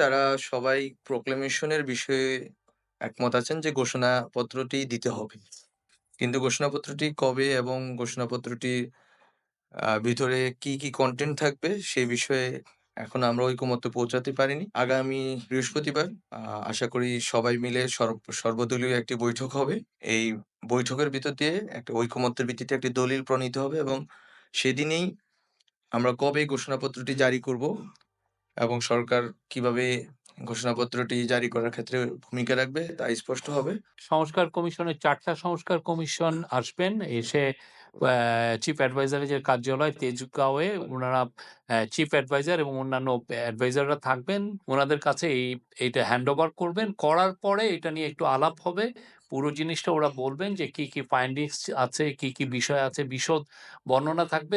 তারা সবাই প্রোক্লেমেশনের বিষয়ে একমত আছেন যে ঘোষণাপত্রটি দিতে হবে। কিন্তু ঘোষণাপত্রটি কবে এবং ঘোষণাপত্রটির আ ভিতরে কি, কি কন্টেন্ট থাকবে সে বিষয়ে এখনও আমরা ঐকমত্যে পৌঁছাতে পারিনি। আগামী বৃহস্পতিবার আশা করি সবাই মিলে সর্ব সর্বদলীয় একটি বৈঠক হবে। এই বৈঠকের ভিতর দিয়ে একটা ঐকমত্যের ভিত্তিতে একটি দলিল প্রণীত হবে এবং সেদিনেই আমরা কবে ঘোষণাপত্রটি জারি করব এবং সরকার কীভাবে ঘোষণাপত্রটি জারি করার ক্ষেত্রে ভূমিকা রাখবে তা স্পষ্ট হবে। সংস্কার কমিশনের চারটা সংস্কার কমিশন আসবেন। এসে চিফ অ্যাডভাইজারের যে কার্যালয় তেজগাঁওয়ে ওনারা চিফ অ্যাডভাইজার এবং অন্যান্য অ্যাডভাইজাররা থাকবেন। ওনাদের কাছে এই এইটা হ্যান্ডওভার করবেন। করার পরে এটা নিয়ে একটু আলাপ হবে। পুরো জিনিসটা ওরা বলবেন যে কি, কি ফাইন্ডিংস আছে, কি, কি বিষয় আছে বিশদ বর্ণনা থাকবে।